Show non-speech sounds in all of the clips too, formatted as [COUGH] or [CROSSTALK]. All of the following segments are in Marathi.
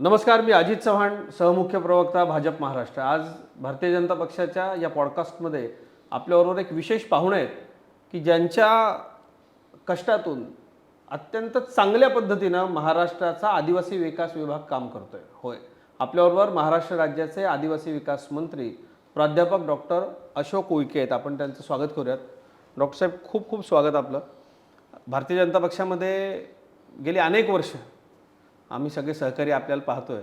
नमस्कार मी अजित चव्हाण सहमुख्य प्रवक्ता भाजप महाराष्ट्र. आज भारतीय जनता पक्षाच्या या पॉडकास्टमध्ये आपल्याबरोबर एक विशेष पाहुणे आहेत की ज्यांच्या कष्टातून अत्यंत चांगल्या पद्धतीनं महाराष्ट्राचा आदिवासी विकास विभाग काम करतोय. होय. आपल्याबरोबर महाराष्ट्र राज्याचे आदिवासी विकास मंत्री प्राध्यापक डॉक्टर अशोक उईके आहेत. आपण त्यांचं स्वागत करूयात. डॉक्टर साहेब खूप खूप स्वागत आपलं. भारतीय जनता पक्षामध्ये गेली अनेक वर्ष आम्ही सगळे सहकारी आपल्याला पाहतोय.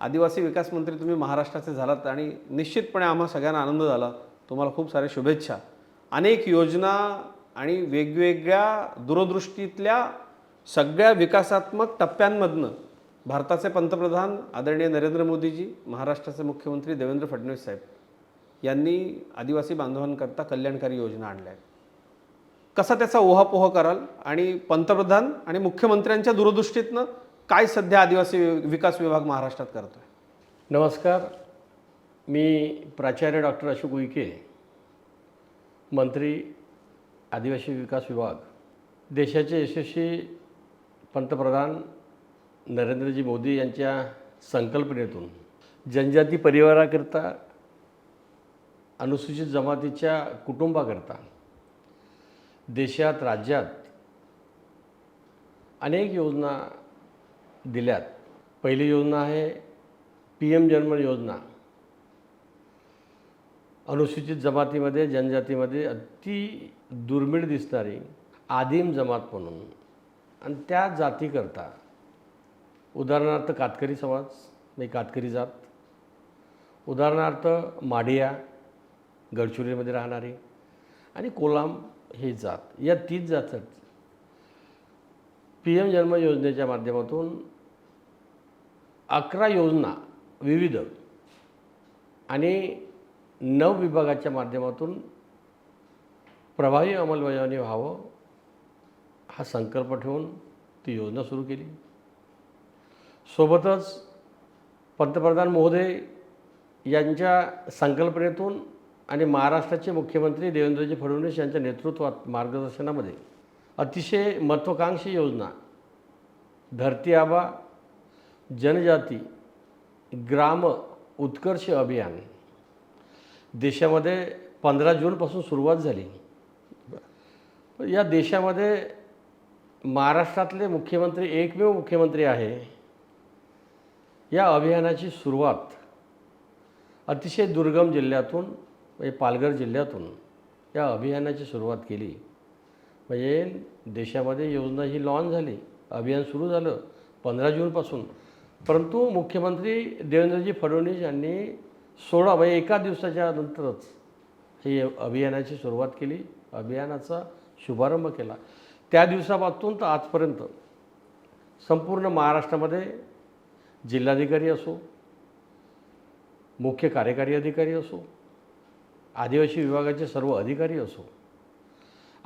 आदिवासी विकास मंत्री तुम्ही महाराष्ट्राचे झालात आणि निश्चितपणे आम्हा सगळ्यांना आनंद झाला. तुम्हाला खूप साऱ्या शुभेच्छा. अनेक योजना आणि वेगवेगळ्या दूरदृष्टीतल्या सगळ्या विकासात्मक टप्प्यांमधनं भारताचे पंतप्रधान आदरणीय नरेंद्र मोदीजी महाराष्ट्राचे मुख्यमंत्री देवेंद्र फडणवीस साहेब यांनी आदिवासी बांधवांकरता कल्याणकारी योजना आणल्या आहेत. कसा त्याचा ओहापोह कराल आणि पंतप्रधान आणि मुख्यमंत्र्यांच्या दूरदृष्टीतनं काय सध्या आदिवासी विकास विभाग महाराष्ट्रात करतोय? नमस्कार. मी प्राचार्य डॉक्टर अशोक उईके मंत्री आदिवासी विकास विभाग देशाचे यशस्वी पंतप्रधान नरेंद्रजी मोदी यांच्या संकल्पनेतून जनजाती परिवाराकरता अनुसूचित जमातीच्या कुटुंबाकरता देशात राज्यात अनेक योजना दिल्यात. पहिली योजना आहे पी एम जन्म योजना. अनुसूचित जमातीमध्ये जनजातीमध्ये अति दुर्मिळ दिसणारी आदिम जमात म्हणून आणि त्या जातीकरता. उदाहरणार्थ कातकरी समाज म्हणजे कातकरी जात. उदाहरणार्थ माडिया गडचिरोलीमध्ये राहणारी आणि कोलाम हे जात. या तीन जात पी एम जन्म योजनेच्या माध्यमातून अकरा योजना विविध आणि नव विभागाच्या माध्यमातून प्रभावी अंमलबजावणी व्हावं हा संकल्प ठेवून ती योजना सुरू केली. सोबतच पंतप्रधान महोदय यांच्या संकल्पनेतून आणि महाराष्ट्राचे मुख्यमंत्री देवेंद्रजी फडणवीस यांच्या नेतृत्वात मार्गदर्शनामध्ये अतिशय महत्त्वाकांक्षी योजना. धरती आबा जनजाती ग्राम उत्कर्ष अभियान. देशामध्ये पंधरा जूनपासून सुरुवात झाली. या देशामध्ये महाराष्ट्रातले मुख्यमंत्री एकमेव मुख्यमंत्री आहे. या अभियानाची सुरुवात अतिशय दुर्गम जिल्ह्यातून म्हणजे पालघर जिल्ह्यातून या अभियानाची सुरुवात केली. म्हणजे देशामध्ये योजना ही लॉन्च झाली. अभियान सुरू झालं पंधरा जूनपासून परंतु मुख्यमंत्री देवेंद्रजी फडणवीस यांनी सोळा म्हणजे एका दिवसाच्या नंतरच ही अभियानाची सुरुवात केली. अभियानाचा शुभारंभ केला. त्या दिवसापासून तर आजपर्यंत संपूर्ण महाराष्ट्रामध्ये जिल्हाधिकारी असो मुख्य कार्यकारी अधिकारी असो आदिवासी विभागाचे सर्व अधिकारी असो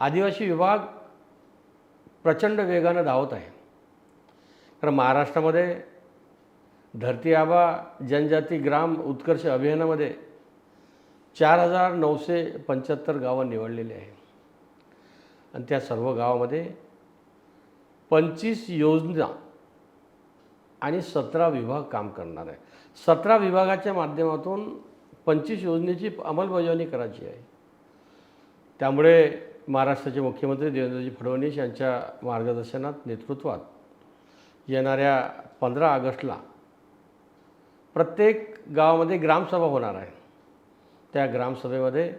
आदिवासी विभाग प्रचंड वेगानं धावत आहे. कारण महाराष्ट्रामध्ये धरती आबा जनजाती ग्राम उत्कर्ष अभियानामध्ये चार हजार नऊशे पंच्याहत्तर गावं निवडलेली आहे आणि त्या सर्व गावामध्ये पंचवीस योजना आणि सतरा विभाग काम करणार आहे सतरा विभागाच्या माध्यमातून पंचवीस योजनेची अंमलबजावणी करायची आहे. त्यामुळे महाराष्ट्राचे मुख्यमंत्री देवेंद्रजी फडणवीस यांच्या मार्गदर्शनात नेतृत्वात येणाऱ्या पंधरा ऑगस्टला प्रत्येक गावामध्ये ग्रामसभा होणार आहे. त्या ग्रामसभेमध्ये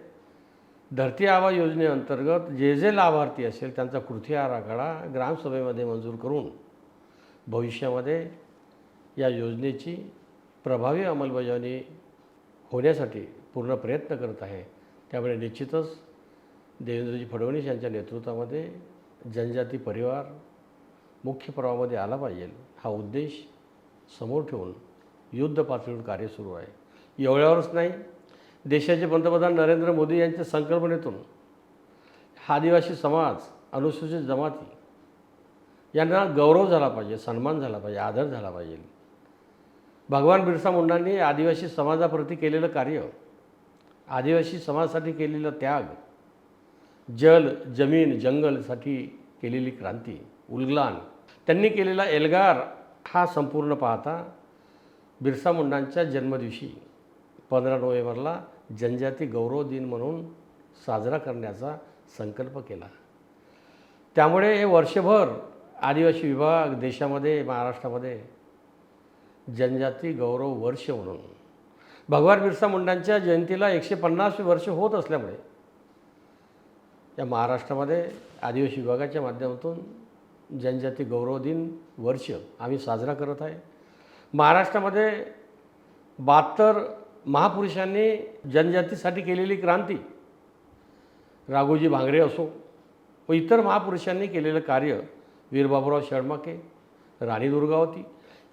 धरती आबा योजनेअंतर्गत जे जे लाभार्थी असेल त्यांचा कृती आराखडा ग्रामसभेमध्ये मंजूर करून भविष्यामध्ये या योजनेची प्रभावी अंमलबजावणी होण्यासाठी पूर्ण प्रयत्न करत आहे. त्यामुळे निश्चितच देवेंद्रजी फडणवीस यांच्या नेतृत्वामध्ये जनजाती परिवार मुख्य प्रवाहामध्ये आला पाहिजे. हा उद्देश समोर ठेवून युद्ध पातळीवर कार्य सुरू आहे. एवढ्यावरच नाही देशाचे पंतप्रधान नरेंद्र मोदी यांच्या संकल्पनेतून हा आदिवासी समाज अनुसूचित जमाती यांना गौरव झाला पाहिजे सन्मान झाला पाहिजे आदर झाला पाहिजे. भगवान बिरसा मुंडांनी आदिवासी समाजाप्रती केलेलं कार्य आदिवासी समाजासाठी केलेला त्याग जल जमीन जंगलसाठी केलेली क्रांती उलग्लान. त्यांनी केलेला एल्गार हा संपूर्ण पाहता बिरसा मुंडांच्या जन्मदिवशी पंधरा नोव्हेंबरला जनजाती गौरव दिन म्हणून साजरा करण्याचा संकल्प केला. त्यामुळे हे वर्षभर आदिवासी विभाग देशामध्ये महाराष्ट्रामध्ये जनजाती गौरव वर्ष म्हणून. भगवान बिरसा मुंडांच्या जयंतीला एकशे पन्नास वर्ष होत असल्यामुळे या महाराष्ट्रामध्ये आदिवासी विभागाच्या माध्यमातून जनजाती गौरव दिन वर्ष आम्ही साजरा करत आहे. महाराष्ट्रामध्ये बहात्तर महापुरुषांनी जनजातीसाठी केलेली क्रांती. राघोजी भांगरे असो व इतर महापुरुषांनी केलेलं कार्य वीरबाबुराव शर्माके राणी दुर्गावती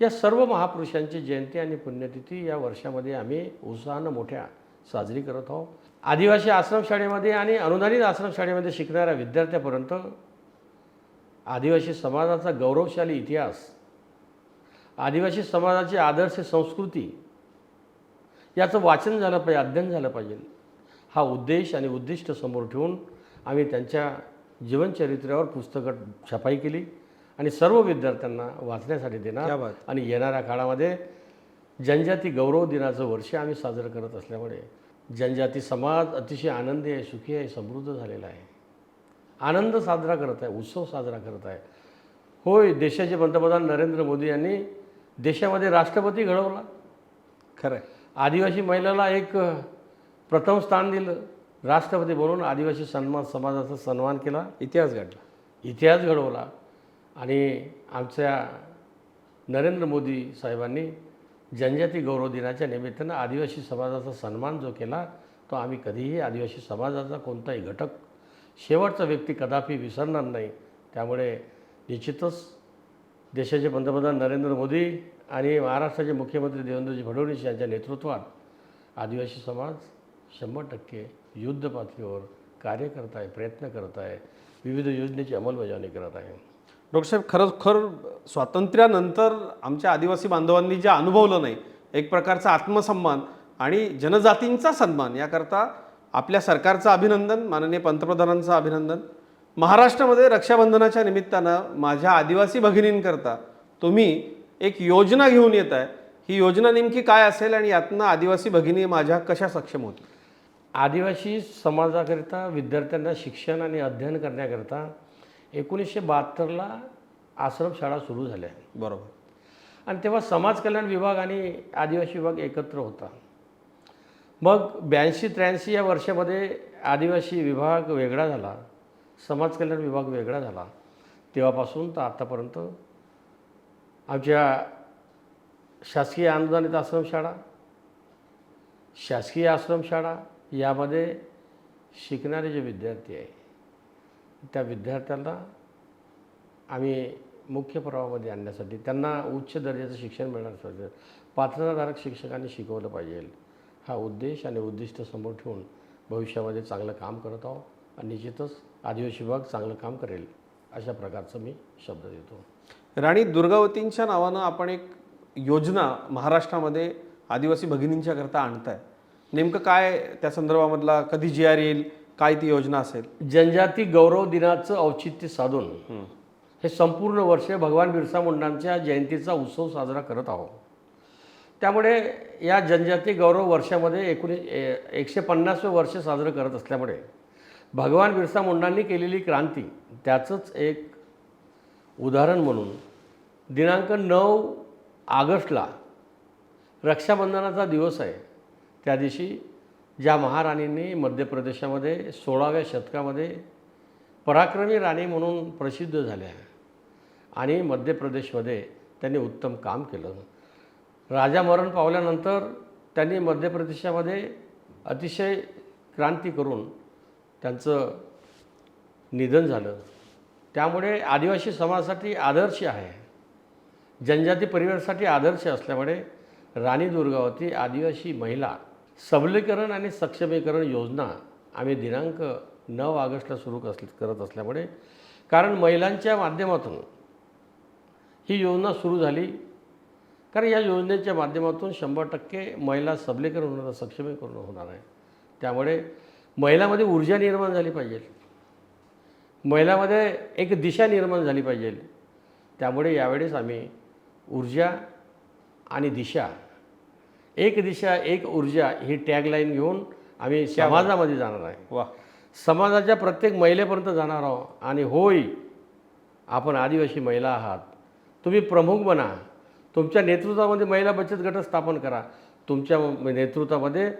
या सर्व महापुरुषांची जयंती आणि पुण्यतिथी या वर्षामध्ये आम्ही उत्साहानं मोठ्या साजरी करत आहोत. आदिवासी आश्रमशाळेमध्ये आणि अनुदानित आश्रमशाळेमध्ये शिकणाऱ्या विद्यार्थ्यापर्यंत आदिवासी समाजाचा गौरवशाली इतिहास आदिवासी समाजाची आदर्श संस्कृती याचं वाचन झालं पाहिजे अध्ययन झालं पाहिजे हा उद्देश आणि उद्दिष्ट समोर ठेवून आम्ही त्यांच्या जीवनचरित्र्यावर पुस्तकं छपाई केली आणि सर्व विद्यार्थ्यांना वाचण्यासाठी देणार. आणि येणाऱ्या काळामध्ये जनजाती गौरव दिनाचं वर्ष आम्ही साजरं करत असल्यामुळे जनजाती समाज अतिशय आनंदी आहे सुखी आहे समृद्ध झालेला आहे. आनंद साजरा करत आहे उत्सव साजरा करत आहे. होय देशाचे पंतप्रधान नरेंद्र मोदी यांनी देशामध्ये राष्ट्रपती घडवला. खरं आहे आदिवासी महिलाला एक प्रथम स्थान दिलं. राष्ट्रपती म्हणून आदिवासी सन्मान समाजाचा सन्मान केला. इतिहास घडला. इतिहास घडवला. आणि आमच्या नरेंद्र मोदी साहेबांनी जनजाती गौरव दिनाच्या निमित्तानं आदिवासी समाजाचा सन्मान जो केला तो आम्ही कधीही आदिवासी समाजाचा कोणताही घटक शेवटचा व्यक्ती कदापि विसरणार नाही. त्यामुळे निश्चितच देशाचे पंतप्रधान नरेंद्र मोदी आणि महाराष्ट्राचे मुख्यमंत्री देवेंद्रजी फडणवीस यांच्या नेतृत्वात आदिवासी समाज शंभर टक्के युद्ध पातळीवर कार्य करत आहे प्रयत्न करत आहे. विविध योजनेची अंमलबजावणी करत आहे. डॉक्टर साहेब खरोखर स्वातंत्र्यानंतर आमच्या आदिवासी बांधवांनी जे अनुभवलं नाही एक प्रकारचा आत्मसन्मान आणि जनजातींचा सन्मान याकरता आपल्या सरकारचं अभिनंदन माननीय पंतप्रधानांचं अभिनंदन. महाराष्ट्रामध्ये रक्षाबंधनाच्या निमित्तानं माझ्या आदिवासी भगिनींकरता तुम्ही एक योजना घेऊन येत आहे. ही योजना नेमकी काय असेल आणि यातनं आदिवासी भगिनी माझ्या कशा सक्षम होतील? आदिवासी समाजाकरिता विद्यार्थ्यांना शिक्षण आणि अध्ययन करण्याकरिता एकोणीसशे बहात्तरला आश्रमशाळा सुरू झाल्या. बरोबर. आणि तेव्हा समाज कल्याण विभाग आणि आदिवासी विभाग एकत्र होता. मग ब्याऐंशी त्र्याऐंशी या वर्षामध्ये आदिवासी विभाग वेगळा झाला समाज कल्याण विभाग वेगळा झाला. तेव्हापासून तर आत्तापर्यंत आमच्या शासकीय अनुदानित आश्रमशाळा शासकीय आश्रमशाळा यामध्ये शिकणारे जे विद्यार्थी आहे त्या विद्यार्थ्यांना आम्ही मुख्य प्रवाहामध्ये आणण्यासाठी त्यांना उच्च दर्जाचं शिक्षण मिळण्यासाठी पात्रताधारक शिक्षकांनी शिकवलं पाहिजे. हा उद्देश आणि उद्दिष्ट समोर ठेवून भविष्यामध्ये चांगलं काम करत आहोत आणि निश्चितच आदिवासी विभाग चांगलं काम करेल अशा प्रकारचं मी शब्द देतो. राणी दुर्गावतींच्या नावानं आपण एक योजना महाराष्ट्रामध्ये आदिवासी भगिनींच्या करता आणताय. नेमकं काय त्या संदर्भामधला कधी जी आर येईल काय ती योजना असेल? जनजाती गौरव दिनाचं औचित्य साधून हे संपूर्ण वर्ष भगवान बिरसा मुंडांच्या जयंतीचा उत्सव साजरा करत आहोत. त्यामुळे या जनजाती गौरव वर्षामध्ये एकोणीस एकशे पन्नासवं वर्ष साजरं करत असल्यामुळे भगवान बिरसा मुंडांनी केलेली क्रांती त्याचंच एक उदाहरण म्हणून दिनांक नऊ ऑगस्टला रक्षाबंधनाचा दिवस आहे. त्या दिवशी ज्या महाराणींनी मध्य प्रदेशामध्ये सोळाव्या शतकामध्ये पराक्रमी राणी म्हणून प्रसिद्ध झाल्या. आणि मध्य प्रदेशमध्ये त्यांनी उत्तम काम केलं. राजा मरण पावल्यानंतर त्यांनी मध्य प्रदेशामध्ये अतिशय क्रांती करून त्यांचं निधन झालं. त्यामुळे आदिवासी समाजासाठी आदर्श आहे. जनजाती परिवारासाठी आदर्श असल्यामुळे राणी दुर्गावती आदिवासी महिला सबलीकरण आणि सक्षमीकरण योजना आम्ही दिनांक नऊ ऑगस्टला सुरू कस करत असल्यामुळे कारण महिलांच्या माध्यमातून ही योजना सुरू झाली. कारण या योजनेच्या माध्यमातून शंभर टक्के महिला सबलीकरण होणार सक्षमीकरण होणार आहे. त्यामुळे महिलामध्ये ऊर्जा निर्माण झाली पाहिजे. महिलामध्ये एक दिशा निर्माण झाली पाहिजे. त्यामुळे यावेळेस आम्ही ऊर्जा आणि दिशा एक दिशा एक ऊर्जा ही टॅगलाईन घेऊन आम्ही समाजामध्ये जाणार आहे. वा समाजाच्या प्रत्येक महिलेपर्यंत जाणार आहोत. आणि होय आपण आदिवासी महिला आहात. तुम्ही प्रमुख बना. तुमच्या नेतृत्वामध्ये महिला बचत गट स्थापन करा. तुमच्या नेतृत्वामध्ये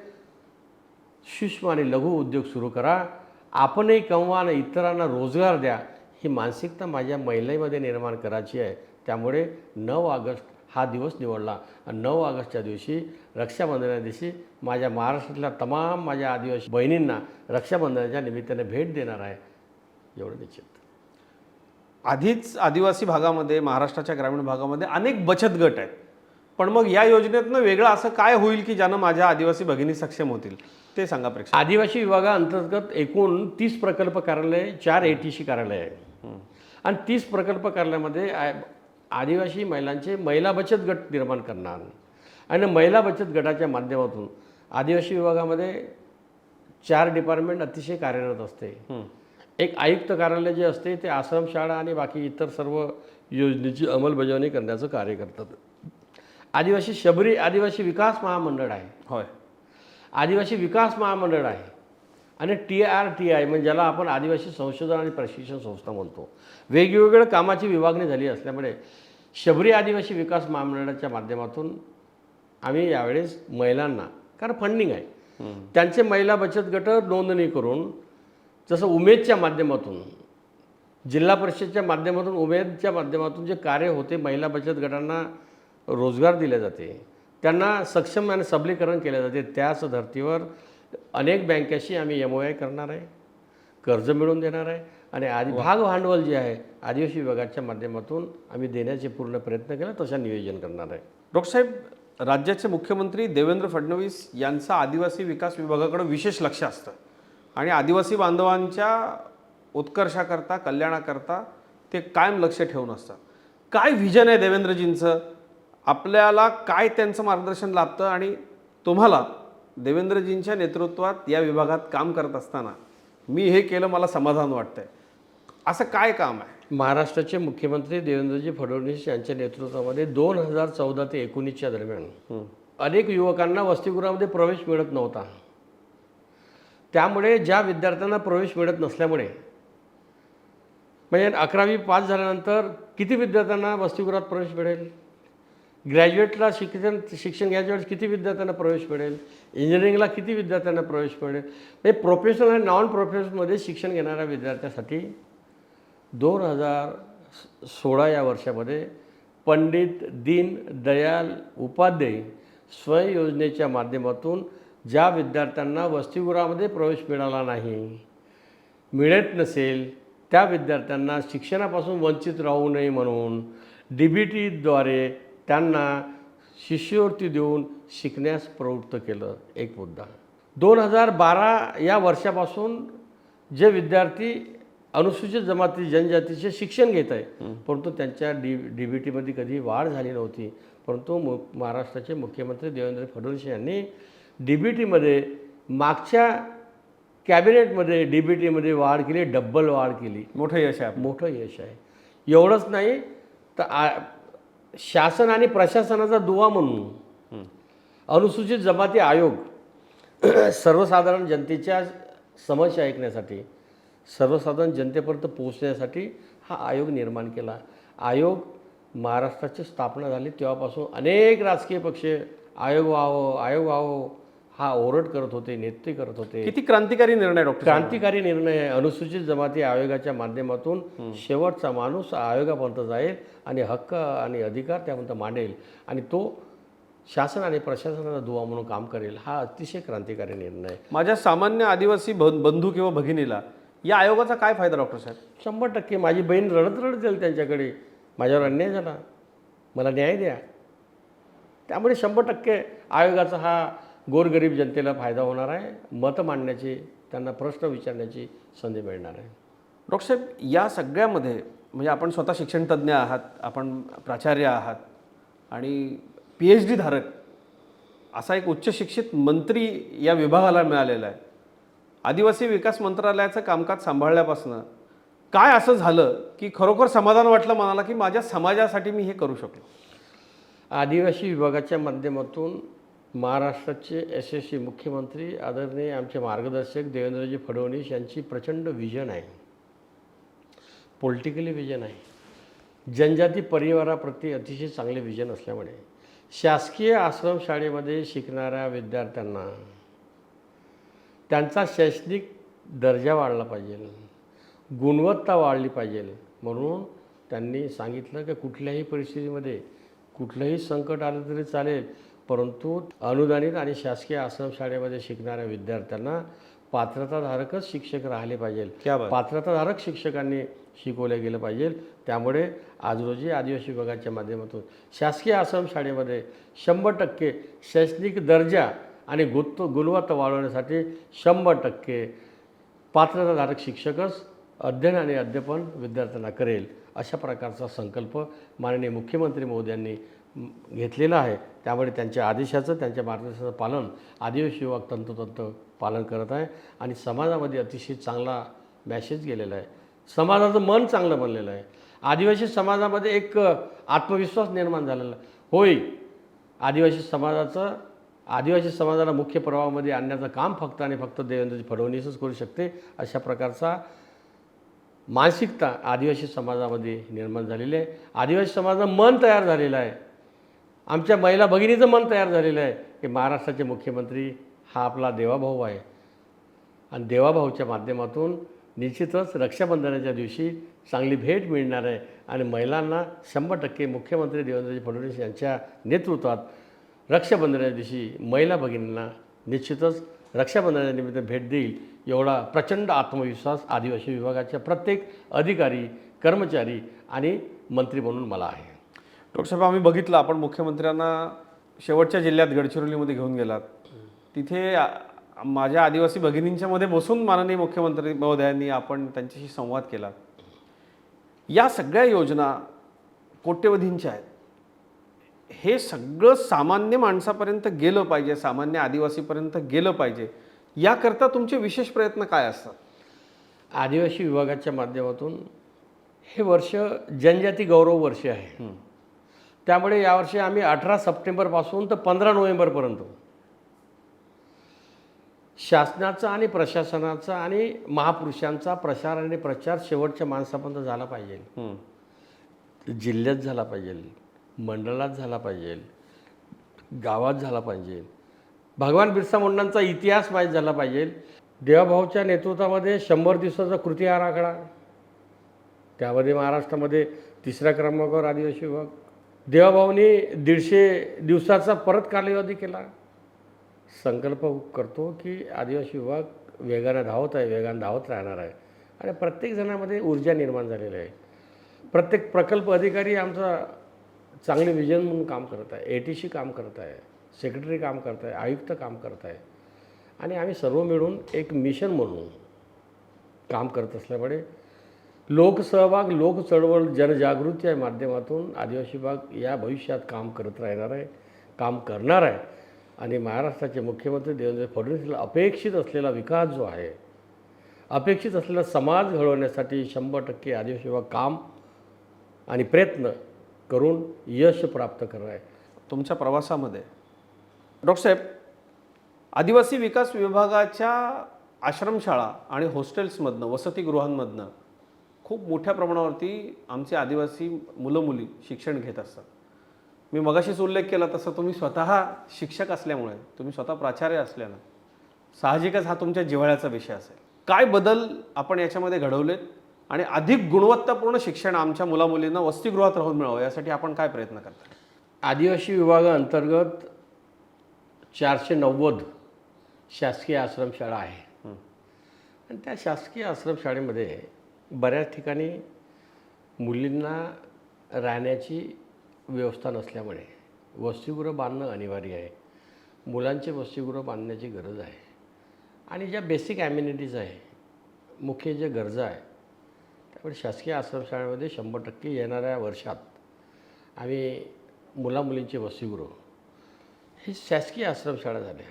सूक्ष्म आणि लघु उद्योग सुरू करा. आपणही कमवा आणि इतरांना रोजगार द्या. ही मानसिकता माझ्या महिलेमध्ये निर्माण करायची आहे. त्यामुळे नऊ ऑगस्ट हा दिवस निवडला. आणि नऊ ऑगस्टच्या दिवशी रक्षाबंधना दिवशी माझ्या महाराष्ट्रातल्या तमाम माझ्या आदिवासी बहिणींना रक्षाबंधनाच्या निमित्ताने भेट देणार आहे. एवढं निश्चित. आधीच आदिवासी भागामध्ये महाराष्ट्राच्या ग्रामीण भागामध्ये अनेक बचत गट आहेत. पण मग या योजनेतनं वेगळं असं काय होईल की ज्यानं माझ्या आदिवासी भगिनी सक्षम होतील? ते सांगा प्रेक्षक. आदिवासी विभागाअंतर्गत एकूण तीस प्रकल्प कार्यालय चार ए टी सी कार्यालय आहे आणि तीस प्रकल्प कार्यालयामध्ये आदिवासी महिलांचे महिला बचत गट निर्माण करणार. आणि महिला बचत गटाच्या माध्यमातून आदिवासी विभागामध्ये चार डिपार्टमेंट अतिशय कार्यरत असते. एक आयुक्त कार्यालय जे असते ते आश्रमशाळा आणि बाकी इतर सर्व योजनेची अंमलबजावणी करण्याचं कार्य करतात. आदिवासी शबरी आदिवासी विकास महामंडळ आहे. होय. आदिवासी विकास महामंडळ आहे. आणि टी आर टी आय म्हणजे ज्याला आपण आदिवासी संशोधन आणि प्रशिक्षण संस्था म्हणतो. वेगवेगळ्या कामाची विभागणी झाली असल्यामुळे शबरी आदिवासी विकास महामंडळाच्या माध्यमातून आम्ही यावेळेस महिलांना कारण फंडिंग आहे. त्यांचे महिला बचत गट नोंदणी करून जसं उमेदच्या माध्यमातून जिल्हा परिषदच्या माध्यमातून उमेदच्या माध्यमातून जे कार्य होते महिला बचत गटांना रोजगार दिले जाते. त्यांना सक्षम आणि सबलीकरण केले जाते. त्याच धर्तीवर अनेक बँकेशी आम्ही एम ओ आय करणार आहे कर्ज मिळवून देणार आहे आणि आदि भाग भांडवल जे आहे आदिवासी विभागाच्या माध्यमातून आम्ही देण्याचे पूर्ण प्रयत्न केला तसं नियोजन करणार आहे. डॉक्टर साहेब राज्याचे मुख्यमंत्री देवेंद्र फडणवीस यांचं आदिवासी विकास विभागाकडे विशेष लक्ष असतं. आणि आदिवासी बांधवांच्या उत्कर्षाकरता कल्याणाकरता ते कायम लक्ष ठेवून असतात. काय व्हिजन आहे देवेंद्रजींचं? आपल्याला काय त्यांचं मार्गदर्शन लाभतं? आणि तुम्हाला देवेंद्रजींच्या नेतृत्वात या विभागात काम करत असताना मी हे केलं मला समाधान वाटतंय. असं काय काम आहे? महाराष्ट्राचे मुख्यमंत्री देवेंद्रजी फडणवीस यांच्या नेतृत्वामध्ये दोन हजार चौदा ते एकोणीसच्या दरम्यान अनेक युवकांना वसतिगृहामध्ये प्रवेश मिळत नव्हता. त्यामुळे ज्या विद्यार्थ्यांना प्रवेश मिळत नसल्यामुळे म्हणजे अकरावी पास झाल्यानंतर किती विद्यार्थ्यांना वसतिगृहात प्रवेश मिळेल? ग्रॅज्युएटला शिक्षण शिक्षण घ्यायच्या वेळेस किती विद्यार्थ्यांना प्रवेश मिळेल इंजिनिअरिंगला किती विद्यार्थ्यांना प्रवेश मिळेल म्हणजे प्रोफेशनल आणि नॉन प्रोफेशनलमध्ये शिक्षण घेणाऱ्या विद्यार्थ्यासाठी दोन हजार सोळा या वर्षामध्ये पंडित दीन दयाल उपाध्याय स्वयं योजनेच्या माध्यमातून ज्या विद्यार्थ्यांना वसतिगृहामध्ये प्रवेश मिळाला नाही मिळत नसेल त्या विद्यार्थ्यांना शिक्षणापासून वंचित राहू नये म्हणून डी बी टीद्वारे त्यांना शिष्यवृत्ती देऊन शिकण्यास प्रवृत्त केलं एक मुद्दा. दोन हजार बारा या वर्षापासून जे विद्यार्थी अनुसूचित जमाती जनजातीचे शिक्षण घेत आहे परंतु त्यांच्या डी डी बी टीमध्ये कधी वाढ झाली नव्हती. परंतु मु महाराष्ट्राचे मुख्यमंत्री देवेंद्र फडणवीस यांनी डी बी टीमध्ये मागच्या कॅबिनेटमध्ये डी बी टीमध्ये वाढ केली डब्बल वाढ केली. मोठं यश आहे मोठं यश आहे. एवढंच नाही तर आ शासन आणि प्रशासनाचा दुवा म्हणून अनुसूचित जमाती आयोग [CLEARS THROAT] सर्वसाधारण जनतेच्या समस्या ऐकण्यासाठी सर्वसाधारण जनतेपर्यंत पोहोचण्यासाठी हा आयोग निर्माण केला. आयोग महाराष्ट्राची स्थापना झाली तेव्हापासून अनेक राजकीय पक्ष आयोग व्हावं आयोग व्हावं हा ओरड करत होते नेते करत होते. किती क्रांतिकारी निर्णय डॉक्टर क्रांतिकारी निर्णय अनुसूचित जमाती आयोगाच्या माध्यमातून शेवटचा माणूस आयोगापर्यंत जाईल आणि हक्क आणि अधिकार त्यापर्यंत मांडेल आणि तो शासन आणि प्रशासनाचा दुवा म्हणून काम करेल हा अतिशय क्रांतिकारी निर्णय. माझ्या सामान्य आदिवासी बंधू किंवा भगिनीला या आयोगाचा काय फायदा डॉक्टर साहेब? शंभर टक्के. माझी बहीण रडत रडत जाईल त्यांच्याकडे. माझ्यावर अन्याय झाला. मला न्याय द्या. त्यामुळे शंभर टक्के आयोगाचा हा गोरगरीब जनतेला फायदा होणार आहे. मतं मांडण्याची त्यांना प्रश्न विचारण्याची संधी मिळणार आहे. डॉक्टर साहेब या सगळ्यामध्ये म्हणजे आपण स्वतः शिक्षण तज्ज्ञ आहात आपण प्राचार्य आहात आणि पी एच डी धारक असा एक उच्च शिक्षित मंत्री या विभागाला मिळालेला आहे. आदिवासी विकास मंत्रालयाचं कामकाज सांभाळल्यापासनं काय असं झालं की खरोखर समाधान वाटलं मनाला की माझ्या समाजासाठी मी हे करू शकलो? आदिवासी विभागाच्या माध्यमातून महाराष्ट्राचे यशस्वी मुख्यमंत्री आदरणीय आमचे मार्गदर्शक देवेंद्रजी फडणवीस यांची प्रचंड विजन आहे. पॉलिटिकली विजन आहे. जनजाती परिवाराप्रती अतिशय चांगले विजन असल्यामुळे शासकीय आश्रमशाळेमध्ये शिकणाऱ्या विद्यार्थ्यांना त्यांचा शैक्षणिक दर्जा वाढला पाहिजे. गुणवत्ता वाढली पाहिजे. म्हणून त्यांनी सांगितलं की कुठल्याही परिस्थितीमध्ये कुठलंही संकट आलं तरी चालेल. परंतु अनुदानित आणि शासकीय आश्रमशाळेमध्ये शिकणाऱ्या विद्यार्थ्यांना पात्रताधारकच शिक्षक राहिले पाहिजे. पात्रताधारक शिक्षकांनी शिकवलं गेलं पाहिजे. त्यामुळे आज रोजी आदिवासी विभागाच्या माध्यमातून शासकीय आश्रमशाळेमध्ये शंभर टक्के शैक्षणिक दर्जा आणि गुत्व गुणवत्ता वाढवण्यासाठी शंभर टक्के पात्रताधारक शिक्षकच अध्ययन आणि अध्यापन विद्यार्थ्यांना करेल अशा प्रकारचा संकल्प माननीय मुख्यमंत्री मोदयांनी म, घेतलेला आहे त्यामुळे त्यांच्या आदेशाचं त्यांच्या मार्गदर्शनाचं पालन आदिवासी विभाग तंतोतंत पालन करत आहे आणि समाजामध्ये अतिशय चांगला मॅसेज गेलेला आहे. समाजाचं मन चांगलं बनलेलं आहे. आदिवासी समाजामध्ये एक आत्मविश्वास निर्माण झालेला होय आदिवासी समाजाचं आदिवासी समाजाला मुख्य प्रवाहामध्ये आणण्याचं काम फक्त आणि फक्त देवेंद्रजी फडणवीसच करू शकते अशा प्रकारचा मानसिकता आदिवासी समाजामध्ये निर्माण झालेली आहे. आदिवासी समाजाचं मन तयार झालेलं आहे. आमच्या महिला भगिनीचं मन तयार झालेलं आहे की महाराष्ट्राचे मुख्यमंत्री हा आपला देवाभाऊ आहे. आणि देवाभाऊच्या माध्यमातून निश्चितच रक्षाबंधनाच्या दिवशी चांगली भेट मिळणार आहे. आणि महिलांना शंभर टक्के मुख्यमंत्री देवेंद्रजी फडणवीस यांच्या नेतृत्वात रक्षाबंधनाच्या दिवशी महिला भगिनींना निश्चितच रक्षाबंधनाच्या निमित्त भेट देईल एवढा प्रचंड आत्मविश्वास आदिवासी विभागाच्या प्रत्येक अधिकारी कर्मचारी आणि मंत्री म्हणून मला आहे. डॉक्टर साहेब आम्ही बघितलं आपण मुख्यमंत्र्यांना शेवटच्या जिल्ह्यात गडचिरोलीमध्ये घेऊन गेलात. तिथे माझ्या आदिवासी भगिनींच्या मध्ये बसून माननीय मुख्यमंत्री महोदयांनी आपण त्यांच्याशी संवाद केला. या सगळ्या योजना कोट्यवधींच्या आहेत. हे सगळं सामान्य माणसापर्यंत गेलं पाहिजे सामान्य आदिवासीपर्यंत गेलं पाहिजे. याकरता तुमचे विशेष प्रयत्न काय असतात? आदिवासी विभागाच्या माध्यमातून हे वर्ष जनजाती गौरव वर्ष आहे. त्यामुळे यावर्षी आम्ही अठरा सप्टेंबरपासून तर पंधरा नोव्हेंबरपर्यंत शासनाचा आणि प्रशासनाचा आणि महापुरुषांचा प्रसार आणि प्रचार शेवटच्या माणसापर्यंत झाला पाहिजे. जिल्ह्यात झाला पाहिजे मंडळात झाला पाहिजे गावात झाला पाहिजे. भगवान बिरसा मुंडांचा इतिहास माहीत झाला पाहिजे. देवाभाऊच्या नेतृत्वामध्ये शंभर दिवसाचा कृती आराखडा त्यामध्ये महाराष्ट्रामध्ये तिसऱ्या क्रमांकावर आदिवासी विभाग देवाभाऊनी दीडशे दिवसाचा परत कालावधी केला. संकल्प करतो की आदिवासी विभाग वेगानं धावत आहे वेगानं धावत राहणार आहे. आणि प्रत्येक जणामध्ये ऊर्जा निर्माण झालेली आहे. प्रत्येक प्रकल्प अधिकारी आमचा चांगले विजन म्हणून काम करत आहे. ए टी सी काम करत आहे. सेक्रेटरी काम करत आहे. आयुक्त काम करत आहे. आणि आम्ही सर्व मिळून एक मिशन म्हणून काम करत असल्यामुळे लोकसहभाग लोक चळवळ माध्यमातून आदिवासी भाग या भविष्यात काम करत राहणार आहे काम करणार आहे. आणि महाराष्ट्राचे मुख्यमंत्री देवेंद्र फडणवीसला अपेक्षित असलेला विकास जो आहे अपेक्षित असलेला समाज घडवण्यासाठी शंभर टक्के आदिवासी विभाग काम आणि प्रयत्न करून यश प्राप्त करणार आहे. तुमच्या प्रवासामध्ये. डॉक्टर साहेब आदिवासी विकास विभागाच्या आश्रमशाळा आणि हॉस्टेल्समधनं वसतिगृहांमधनं खूप मोठ्या प्रमाणावरती आमचे आदिवासी मुलं मुली शिक्षण घेत असतात. मी मगाशीच उल्लेख केला तसं तुम्ही स्वतः शिक्षक असल्यामुळे तुम्ही स्वतः प्राचार्य असल्यानं साहजिकच हा तुमच्या जिव्हाळ्याचा विषय असेल. काय बदल आपण याच्यामध्ये घडवलेत आणि अधिक गुणवत्तापूर्ण शिक्षण आमच्या मुलामुलींना वसतिगृहात राहून मिळावं यासाठी आपण काय प्रयत्न करता? आदिवासी विभागाअंतर्गत चारशे नव्वद शासकीय आश्रमशाळा आहे आणि त्या शासकीय आश्रमशाळेमध्ये बऱ्याच ठिकाणी मुलींना राहण्याची व्यवस्था नसल्यामुळे वसतिगृह बांधणं अनिवार्य आहे. मुलांचे वसतिगृह बांधण्याची गरज आहे. आणि ज्या बेसिक ॲम्युनिटीज आहे मुख्य ज्या गरजा आहे त्यामुळे शासकीय आश्रमशाळेमध्ये शंभर टक्के येणाऱ्या वर्षात आम्ही मुलामुलींचे वसतिगृह ही शासकीय आश्रमशाळा झाल्या.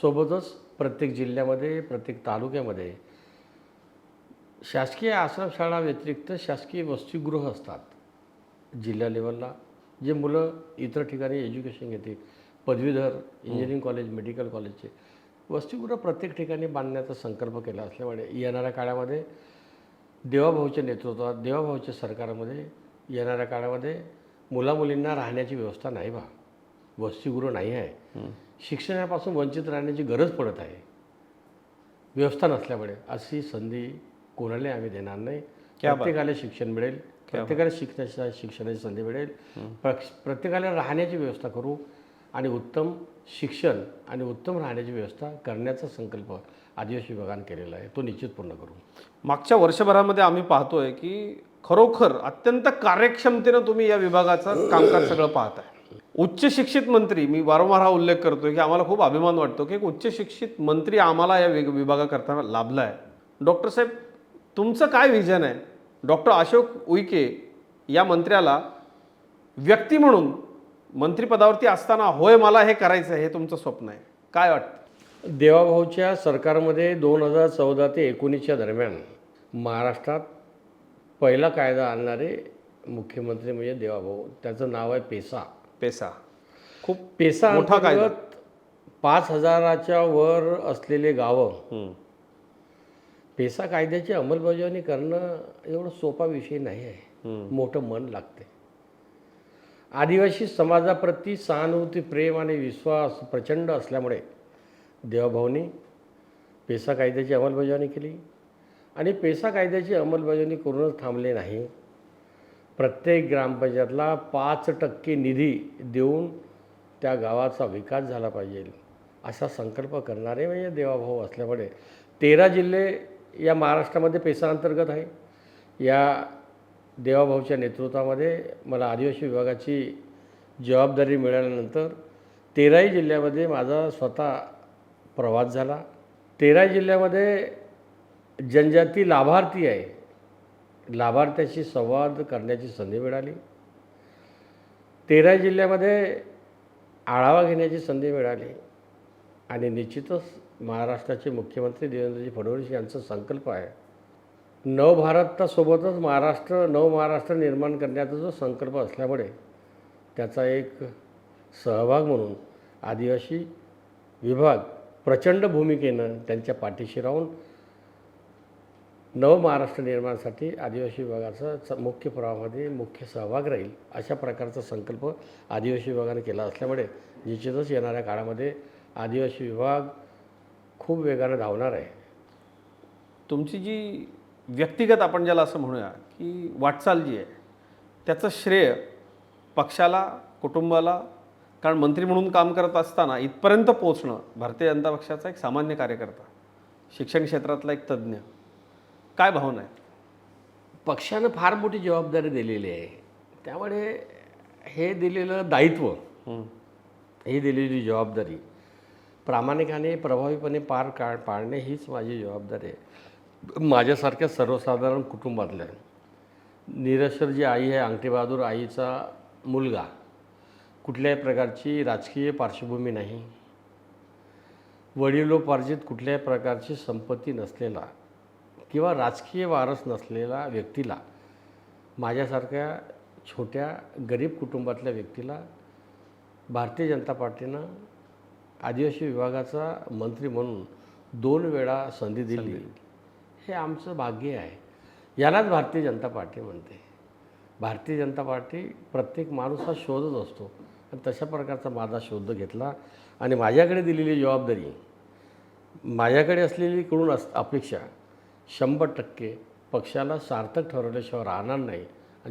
सोबतच प्रत्येक जिल्ह्यामध्ये प्रत्येक तालुक्यामध्ये शासकीय आश्रमशाळा व्यतिरिक्त शासकीय वसतिगृह असतात. जिल्हा लेवलला जे मुलं इतर ठिकाणी एज्युकेशन घेतील. पदवीधर इंजिनिअरिंग कॉलेज मेडिकल कॉलेजचे. वसतिगृह प्रत्येक ठिकाणी बांधण्याचा संकल्प केला असल्यामुळे येणाऱ्या काळामध्ये देवाभाऊच्या नेतृत्वात देवाभाऊच्या सरकारमध्ये येणाऱ्या काळामध्ये मुलामुलींना राहण्याची व्यवस्था नाही बा. वसतिगृह नाही आहे. शिक्षणापासून वंचित राहण्याची गरज पडत आहे. व्यवस्था नसल्यामुळे अशी संधी कोणाला आम्ही देणार नाही. प्रत्येकाला शिक्षण मिळेल. प्रत्येकाला शिकण्याच्या शिक्षणाची संधी मिळेल. प्रत्येकाला राहण्याची व्यवस्था करू आणि उत्तम शिक्षण आणि उत्तम राहण्याची व्यवस्था करण्याचा संकल्प आदिवासी विभागाने केलेला आहे. तो निश्चित पूर्ण करू. मागच्या वर्षभरामध्ये आम्ही पाहतोय की खरोखर अत्यंत कार्यक्षमतेनं तुम्ही या विभागाचं कामकाज सगळं पाहताय. उच्च शिक्षित मंत्री मी वारंवार हा उल्लेख करतोय की आम्हाला खूप अभिमान वाटतो की एक उच्च शिक्षित मंत्री आम्हाला या विभागाकरता लाभला आहे डॉक्टर साहेब तुमचं काय विजन आहे? डॉक्टर अशोक उईके या मंत्र्याला व्यक्ती म्हणून मंत्रिपदावरती असताना होय मला हे करायचं आहे हे तुमचं स्वप्न आहे. काय वाटतं? देवाभाऊच्या सरकारमध्ये दोन हजार चौदा ते एकोणीसच्या दरम्यान महाराष्ट्रात पहिला कायदा आणणारे मुख्यमंत्री म्हणजे देवाभाऊ. त्याचं नाव आहे पेसा. पेसा. खूप पेसा मोठा कायदा. पाच हजाराच्या वर असलेले गावं. पेसा कायद्याची अंमलबजावणी करणं एवढं सोपा विषय नाही आहे. मोठं मन लागते आदिवासी समाजाप्रती सहानुभूती प्रेम आणि विश्वास प्रचंड असल्यामुळे देवाभाऊनी पेसा कायद्याची अंमलबजावणी केली. आणि पेसा कायद्याची अंमलबजावणी करूनच थांबले नाही. प्रत्येक ग्रामपंचायतला पाच टक्के निधी देऊन त्या गावाचा विकास झाला पाहिजे असा संकल्प करणारे म्हणजे देवाभाऊ असल्यामुळे. तेरा जिल्हे या महाराष्ट्रामध्ये पेसा अंतर्गत आहे. या देवाभाऊच्या नेतृत्वामध्ये मला आदिवासी विभागाची जबाबदारी मिळाल्यानंतर तेराही जिल्ह्यामध्ये माझा स्वतः प्रवास झाला. तेरा जिल्ह्यामध्ये जनजाती लाभार्थी आहे. लाभार्थ्याशी संवाद करण्याची संधी मिळाली. तेरा जिल्ह्यामध्ये आढावा घेण्याची संधी मिळाली. आणि निश्चितच महाराष्ट्राचे मुख्यमंत्री देवेंद्रजी फडणवीस यांचा संकल्प आहे. नवभारतासोबतच महाराष्ट्र नव महाराष्ट्र निर्माण करण्याचा जो संकल्प असल्यामुळे त्याचा एक सहभाग म्हणून आदिवासी विभाग प्रचंड भूमिकेनं त्यांच्या पाठीशी राहून नव महाराष्ट्र निर्माणासाठी आदिवासी विभागाचा मुख्य प्रवाहामध्ये मुख्य सहभाग राहील अशा प्रकारचा संकल्प आदिवासी विभागाने केला असल्यामुळे निश्चितच येणाऱ्या काळामध्ये आदिवासी विभाग खूप वेगानं धावणार आहे. तुमची जी व्यक्तिगत आपण ज्याला असं म्हणूया की वाटचाल जी आहे त्याचं श्रेय पक्षाला कुटुंबाला कारण मंत्री म्हणून काम करत असताना इथपर्यंत पोहोचणं भारतीय जनता पक्षाचा एक सामान्य कार्यकर्ता शिक्षण क्षेत्रातला एक तज्ज्ञ काय भावना आहे? पक्षानं फार मोठी जबाबदारी दिलेली आहे. त्यामुळे हे दिलेलं दायित्व. ही. दिलेली जबाबदारी प्रामाणिकाने प्रभावीपणे पार का पाडणे हीच माझी जबाबदारी आहे. माझ्यासारख्या सर्वसाधारण कुटुंबातल्या निरक्षर जी आई आहे अंगठीबहादूर आईचा मुलगा. कुठल्याही प्रकारची राजकीय पार्श्वभूमी नाही. वडिलोपार्जित कुठल्याही प्रकारची संपत्ती नसलेला किंवा राजकीय वारस नसलेला व्यक्तीला माझ्यासारख्या छोट्या गरीब कुटुंबातल्या व्यक्तीला भारतीय जनता पार्टीनं आदिवासी विभागाचा मंत्री म्हणून दोन वेळा संधी दिली. हे आमचं भाग्य आहे. यालाच भारतीय जनता पार्टी म्हणते. भारतीय जनता पार्टी प्रत्येक माणूस हा शोधत असतो. आणि तशा प्रकारचा माझा शोध घेतला. आणि माझ्याकडे दिलेली जबाबदारी माझ्याकडे असलेली कडून अस अपेक्षा शंभर टक्के पक्षाला सार्थक ठरवल्याशिवाय राहणार नाही.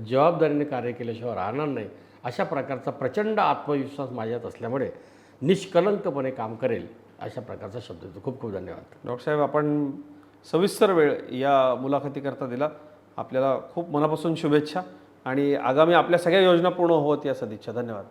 जबाबदारीने कार्य केल्याशिवाय राहणार नाही. अशा प्रकारचा प्रचंड आत्मविश्वास माझ्यात असल्यामुळे निष्कलंकपणे काम करेल अशा प्रकारचा शब्द देतो. खूप खूप धन्यवाद. डॉक्टर साहेब आपण सविस्तर वेळ या मुलाखतीकरता दिला. आपल्याला खूप मनापासून शुभेच्छा आणि आगामी आपल्या सगळ्या योजना पूर्ण होत या सदिच्छा. धन्यवाद.